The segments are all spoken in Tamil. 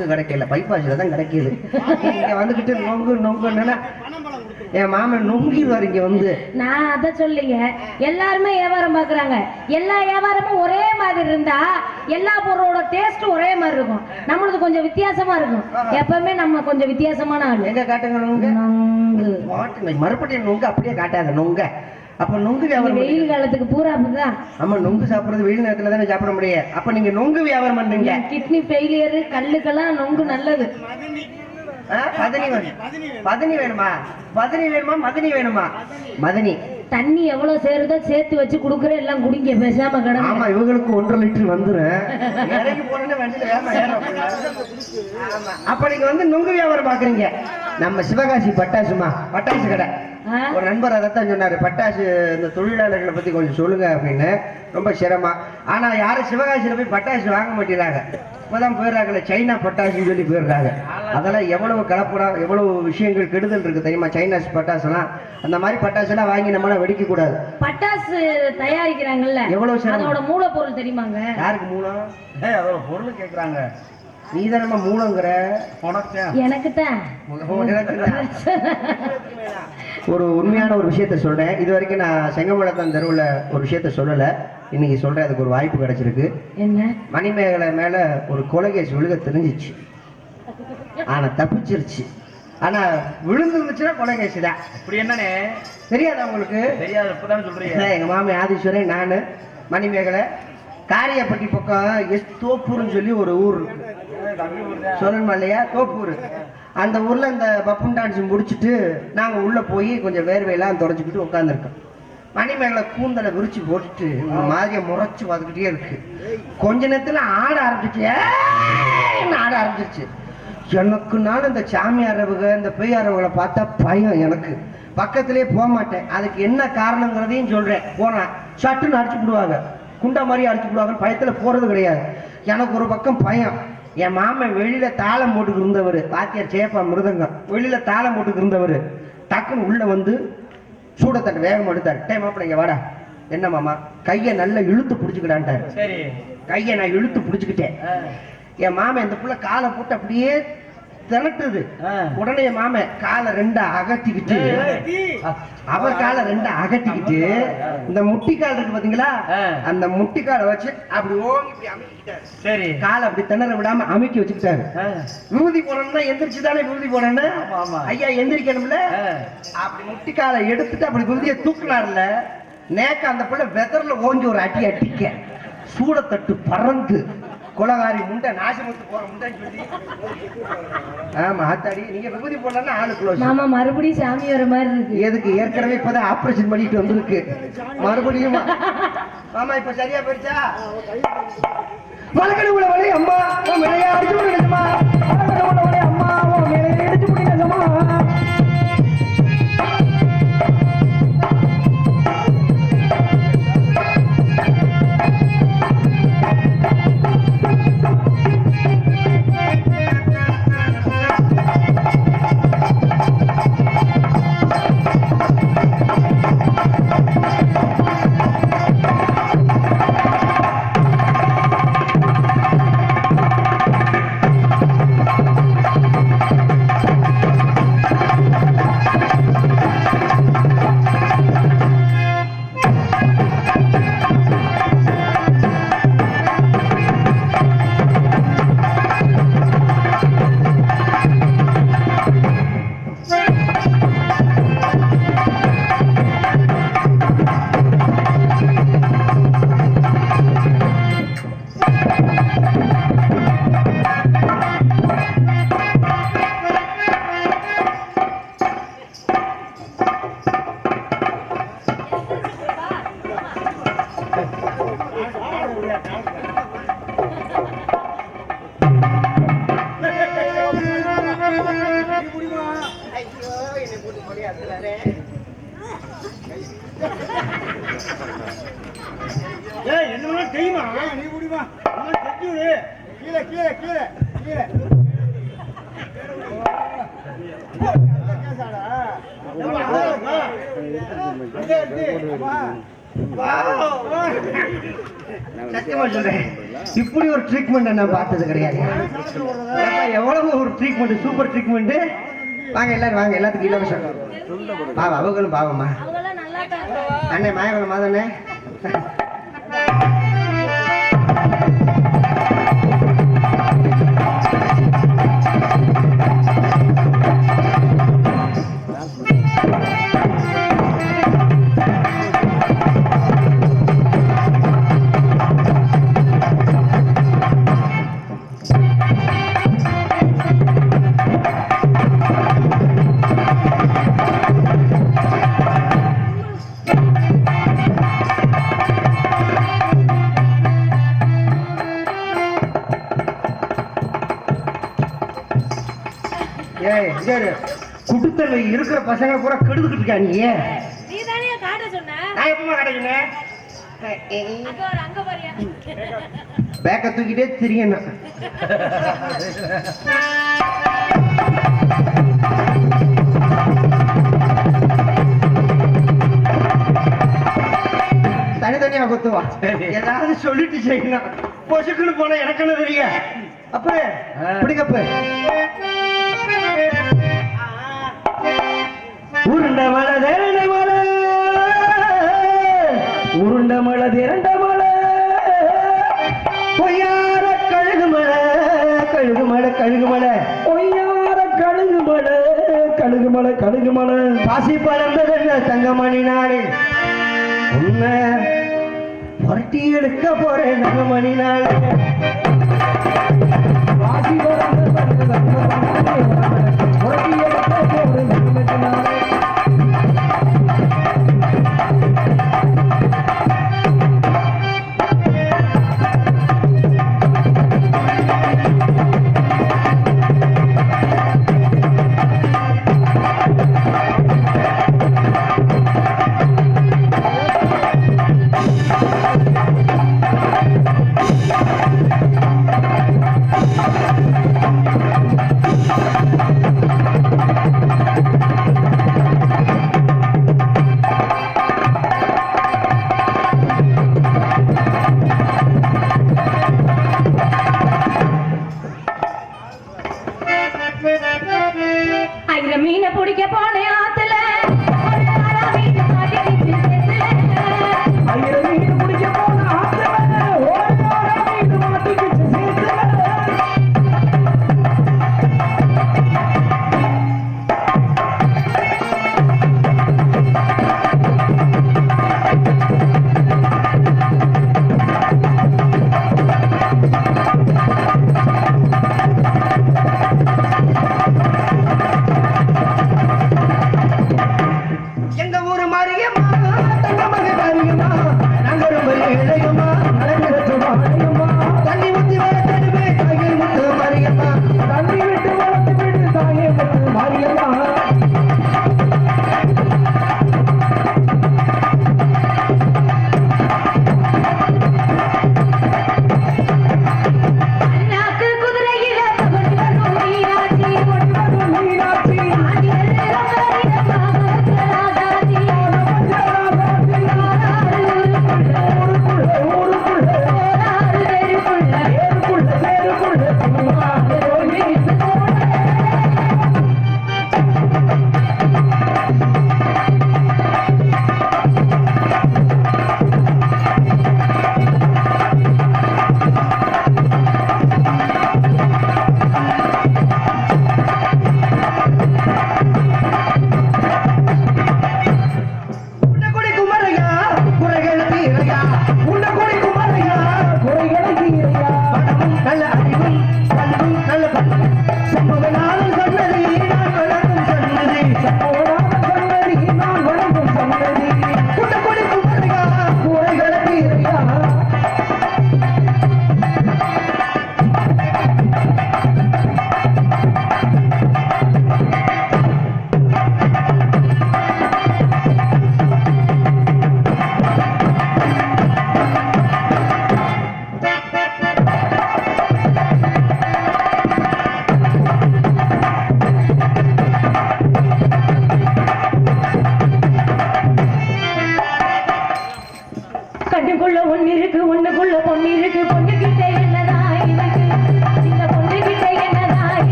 நொங்கு கிடைக்கல பைப்பாஸ்ல தான் கிடைக்குது. இங்க வந்துகிட்டு நொங்கு நொங்குன்னா என் மாமன் நொங்கிடுவார் இங்க வந்து. நான் அதை சொல்லிங்க. எல்லாருமே வியாபாரம் பாக்குறாங்க. எல்லா வியாபாரமும் ஒரே மாதிரி இருந்தா எல்லா பொருளோட டேஸ்ட் ஒரே மாதிரி இருக்கும். நம்மளுக்கு கொஞ்சம் வித்தியாசமா இருக்கும். எப்பவுமே நம்ம கொஞ்சம் வித்தியாசமான ஆளு. எங்க காட்டுங்க நொங்கு? மறுபடியும் நொங்கு அப்படியே காட்டாத நொங்க. அப்ப நொங்கு வியாபாரம். வெயில் காலத்துக்கு பூரா அப்படிதான். ஆமா நொங்கு சாப்பிடுறது வெயில் நேரத்துல தானே சாப்பிட முடியும். அப்ப நீங்க நொங்கு வியாபாரம் பண்றீங்க. கிட்னி ஃபெயிலியர் கல்லுக்கெல்லாம் நொங்கு நல்லது. பதனி வேணும். பதனி வேணுமா? பதனி வேணுமா? மதனி வேணுமா? மதனி. தண்ணி எவ்வளவு சேருதோ சேர்த்து வச்சு குடுக்குறேன். எல்லாம் குடிங்க பேசாம கிடங்க. ஆமா இவங்களுக்கு ஒன்றரை லிட்டர். ஆமா. அப்ப நீங்க வந்து நுங்கு வியாபாரம் பாக்குறீங்க. நம்ம சிவகாசி பட்டாசுமா? பட்டாசு கடை? ஒரு நண்பர் அதைத்தான் சொன்னாரு. பட்டாசு இந்த தொழிலாளர்களை பத்தி கொஞ்சம் சொல்லுங்க அப்படின்னு. ரொம்ப சிரமம். ஆனா யாரும் சிவகாசியில போய் பட்டாசு வாங்க மாட்டேங்கிறாங்க. இப்பதான் போயிடுறாங்கல்ல சைனா பட்டாசுன்னு சொல்லி போயிடுறாங்க. அதெல்லாம் எவ்வளவு கலப்படம் எவ்வளவு விஷயங்கள் கெடுதல் இருக்கு தெரியுமா? சைனாஸ் பட்டாசுலாம். அந்த மாதிரி பட்டாசுலாம் வாங்கி நம்மளாம் வெடிக்க கூடாது. பட்டாசு தயாரிக்கிறாங்கல்ல. எவ்வளவு அதோட மூலப்பொருள் தெரியுமாங்க? யாருக்கு மூலம்? அதோட பொருள் கேக்குறாங்க. நீ தானே மூலங்கிற தான் ஒரு உண்மையான ஒரு விஷயத்த சொல்றேன். இது வரைக்கும் நான் செங்கமலத்தன் தெருவில் ஒரு விஷயத்த சொல்லலை. இன்னைக்கு சொல்றேன் அதுக்கு ஒரு வாய்ப்பு கிடைச்சிருக்கு. என்ன? மணிமேகலை மேல ஒரு கொலை கேஸ் விழுக தெரிஞ்சிச்சு. ஆனா தப்பிச்சிருச்சு. ஆனா விழுந்துருந்துச்சுன்னா கொலை கேஸ் தான் இப்படி என்னனே தெரியாதா உங்களுக்கு? தெரியாது இப்பதானே சொல்றீங்க. எங்க மாமி ஆதீஸ்வரன் நானு மணிமேகலை காரியப்பட்டி பக்கம் எஸ் தோப்பூர்னு சொல்லி ஒரு ஊர் இருக்கு. சொல்லணுமா இல்லையா தோப்பூர். அந்த ஊர்ல இந்த பப்புன் டான்ஸ் முடிச்சுட்டு நாங்க உள்ள போய் கொஞ்சம் வேர்வையெல்லாம் தொடச்சிக்கிட்டு உட்காந்துருக்கோம் மணிமேகலை கூந்தலை விரிச்சு போட்டுட்டு மாதிரியை முறைச்சு பார்த்துக்கிட்டே இருக்கு. கொஞ்ச நேரத்துல ஆட ஆரம்பிச்சு. ஆட ஆரம்பிச்சிருச்சு. எனக்குனால இந்த சாமியாரவுக இந்த பெய்யாரவுகளை பார்த்தா பயம் எனக்கு. பக்கத்திலே போக மாட்டேன். அதுக்கு என்ன காரணங்கிறதையும் சொல்றேன். போனா சட்டுன்னு அடிச்சு விடுவாங்க குண்டா மாதிரி அடிச்சு விடுவாங்க பயத்துல போறது கிடையாது. எனக்கு ஒரு பக்கம் பயம். என் மாமன் வெளியில தாளம் போட்டுக்கு இருந்தவர். வாத்தியார் சேப்பா மிருதங்கம். வெளியில தாளம் போட்டுக்கு இருந்தவர். டக்குன்னு உள்ள வந்து சூடத்தட்டு வேகம் எடுத்தார். டே மாப்பிள்ள இங்க வாடா. என்ன மாமா? கையை நல்லா இழுத்து பிடிச்சிக்கிடான்ட்டார் சரி. கையை நான் இழுத்து பிடிச்சிக்கிட்டேன். என் மாமன் இந்த புள்ள காலை போட்டு அப்படியே திரட்டுது ஆ. உடனே மாமன் காலை ரெண்டா அகட்டிக்கிட்டு அவ காலை ரெண்டா அகட்டிக்கிட்டு இந்த முட்டிக்கால் இருக்கு பாத்தீங்களா. அந்த முட்டிக்காலை வச்சு அப்படி ஓங்கி அமைக்கிட்டாரு சரி. காலை அப்படி திணற விடாம அமைக்கி வச்சுக்கிட்டாரு. விபூதி போடணும்னா எந்திரிச்சு தானே விபூதி போடணும் ஆமா, ஆமா. ஐயா எந்திரிக்கணும்ல. அப்படி முட்டிக்காலை எடுத்துட்டு அப்படி விபூதியை தூக்குனார்ல நேக்க அந்த பிள்ளை வெதர்ல ஓங்கி ஒரு அடி அடிக்க. சூடத்தட்டு பறந்து குலகாரி முண்டை நாசமுத்து போற முண்டைன்னு சொல்லி ஆமா ஆத்தாடி நீங்க விபூதி போடலன்னா ஆளு க்ளோஸ் மாமா மறுபடியும் சாமி வர மாதிரி இருக்கு. எதுக்கு? ஏற்கனவே இப்பதான் ஆபரேஷன் பண்ணிட்டு வந்திருக்கு. மறுபடியும் ஆமா இப்ப சரியா போயிடுச்சா? வழக்கடு உள்ள வழி அம்மா உன் விளையா அடிச்சு முடிக்கணுமா வழக்கடு உள்ள வழி அம்மா உன் விளையா அடிச்சு இப்படி ஒரு ட்ரீட்மெண்ட் நான் பார்த்தது கிடையாது. எவ்வளவு ஒரு ட்ரீட்மெண்ட் சூப்பர் ட்ரீட்மெண்ட் வாங்க எல்லாரும் வாங்க எல்லாத்துக்கும் இலவசம் பாவம் அவங்களும் பாவம்மா. அண்ணே மாயவனமா தானே? இரு. குடுத்தல இருக்கிற பசங்க பூரா கெடுத்துக்கிட்டு இருக்கா நீ நீ தானே காட்ட சொன்ன? நான் எப்பமா கிடைக்குனேன் அங்க ஒரு அங்க பாரியா பேக்க தூக்கிட்டே திரியணும் தனித்தனியா குத்துவா? ஏதாவது சொல்லிட்டு செய்யணும். பொசுக்குன்னு போனா எனக்குன்னு தெரியும்? அப்ப பிடிக்கப்ப உருண்ட திரண்ட மலை பொய்யார கழுகு மலை கழுகு மலை கழுகு மலை பொய்யார கழுகு மலை கழுகு மலை கழுகு மலை பாசி பறந்தது தங்கமணி நாளில்? உன்னை புரட்டி எடுக்க போறேன் தங்கமணி நாளில். பாசி பறந்தது தங்கமணி நாளில்? புரட்டி எடுக்க போறேன்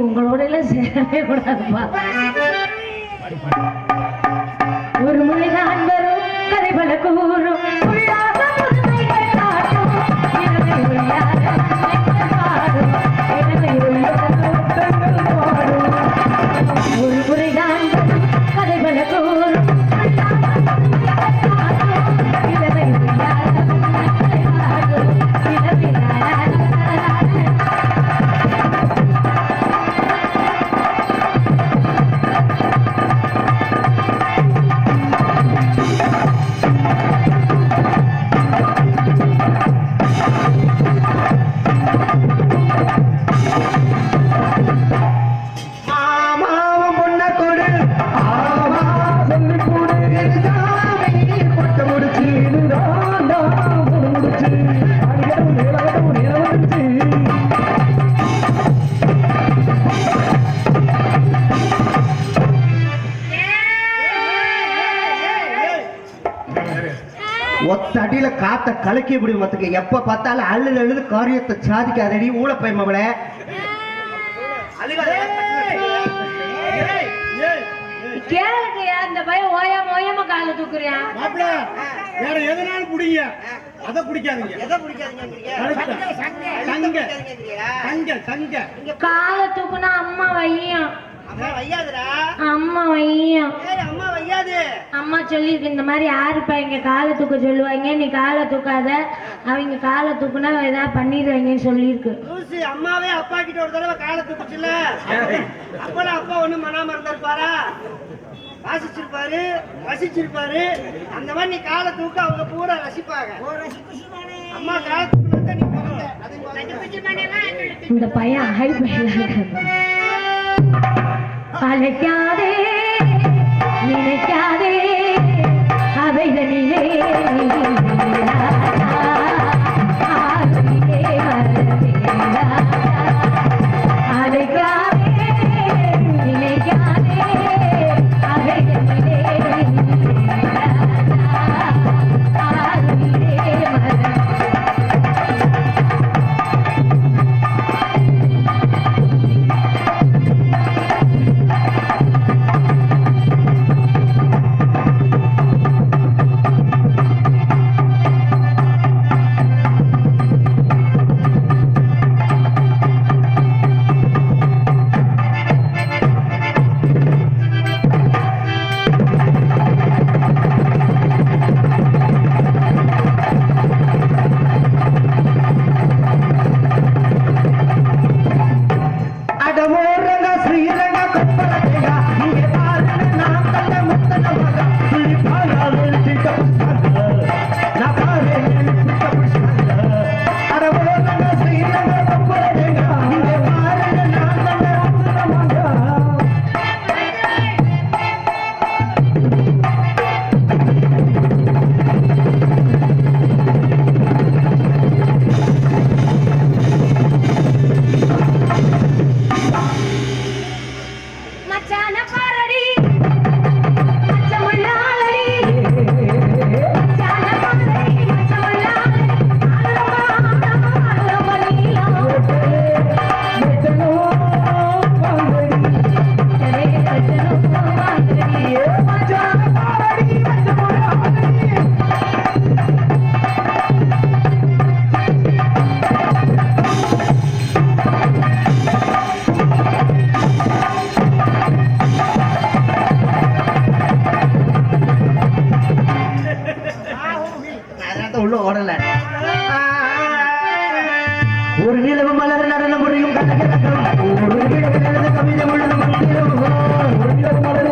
உங்களோட எல்லாம் சேரவே கூடாதுப்பா. ஒரு முறைதான் வரும் கதை பல கூறும் கலக்கி விடும் மத்துக்கு. எப்ப பார்த்தாலும் அழுது அழுது காரியத்தை சாதிக்காதடி ஊழப்பை மவளை கேளுங்கய்யா இந்த பையன் ஓயாம ஓயாம காலை தூக்குறியா? மாப்பிள்ள வேற எதனாலும் பிடிங்க அதை பிடிக்காதீங்க எதை. சங்க சங்க சங்க. காலை தூக்குனா அம்மா வையும். அம்மா வையாதுடா. அம்மா வையும் ஏய் அம்மா வையாது. அம்மா சொல்லியிருக்கு இந்த மாதிரி யாருப்பா இங்க காலை தூக்க சொல்லுவாங்க? நீ காலை தூக்காத. அவங்க காலை தூக்குனா ஏதாவது பண்ணிடுவாங்கன்னு சொல்லியிருக்கு. லூசு அம்மாவே அப்பா கிட்ட ஒரு தடவை காலை தூக்குச்சுல. அப்பெல்லாம் அப்பா ஒண்ணும் மனாம இருந்திருப்பாரா வாசிச்சிருப்பாரு ரசிச்சிருப்பாரு. அந்த மாதிரி நீ காலை தூக்க அவங்க பூரா ரசிப்பாங்க. அம்மா காலை தூக்குனா நீ இந்த பையன் ஹை பையன். அழைக்காதே நினைக்காதே. ஒரு மலர் நடனம் புரியும் கண்ணகிழக்கம் கவிதை முழுதும் மந்திரம்.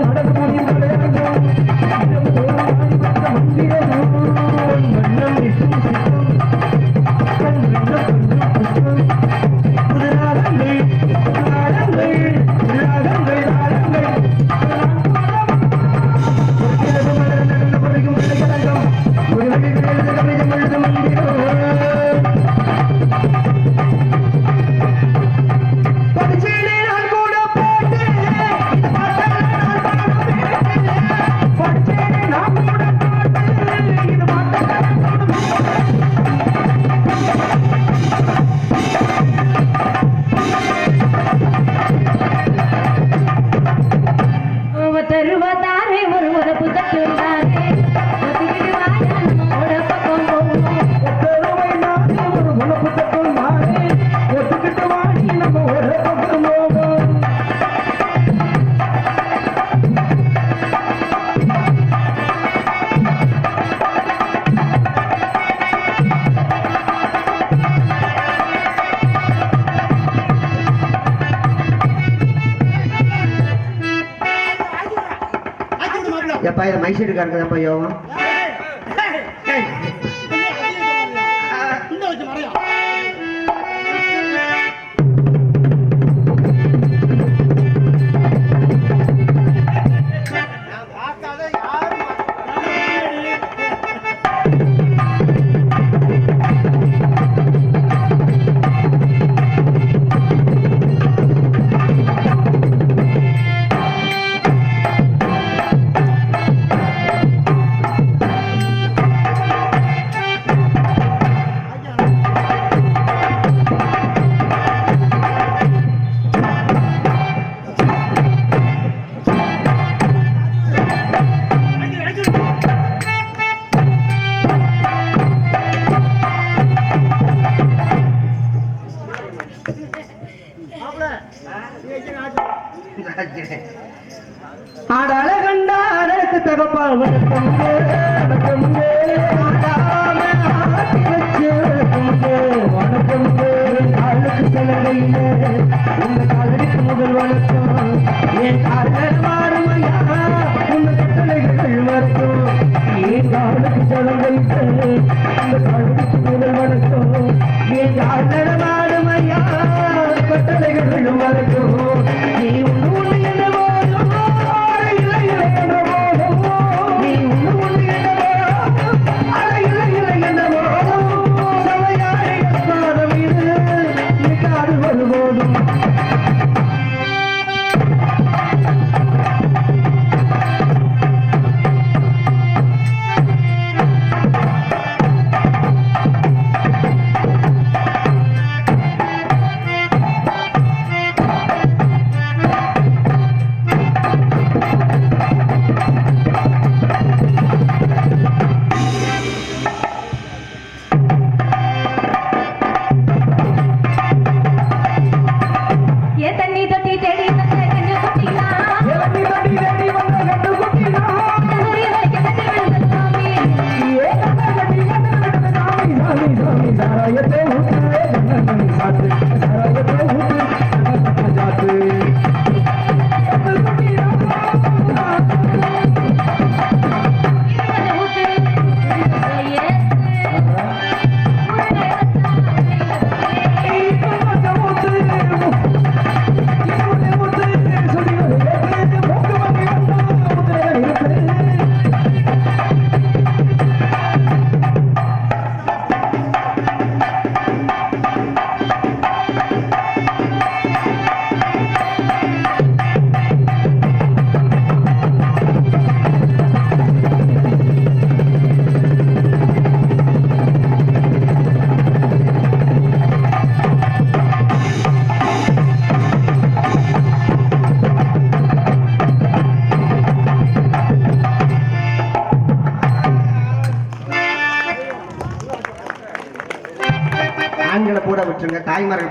வீட்டுக்காரங்க தான் போய் யோகம்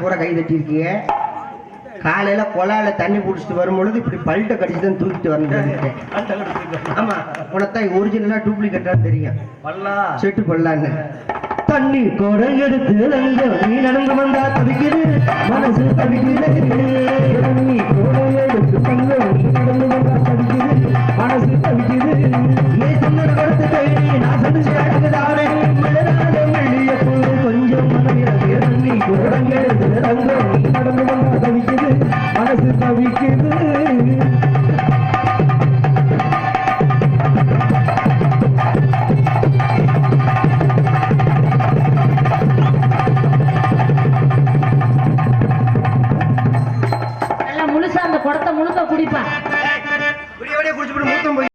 பூரா கை தட்டியிருக்கீங்க. காலையில குழாயில தண்ணி குடிச்சிட்டு வரும்பொழுது இப்படி பல்ட்ட கடிச்சு தான் தூக்கிட்டு வரணும் ஆமா உனத்தான் ஒரிஜினலா டூப்ளிகேட்டா தெரியும். செட்டு பல்லான்னு. தண்ணி கொடை எடுத்து நீ நடந்து வந்தா தவிக்கிறது மனசு தவிக்கிறது தண்ணி நடந்து வந்தா தவிக்கிறது மனசு தவிக்கிறது நீ சொன்ன நான் சொன்ன நடந்து வந்த தவிக்குது.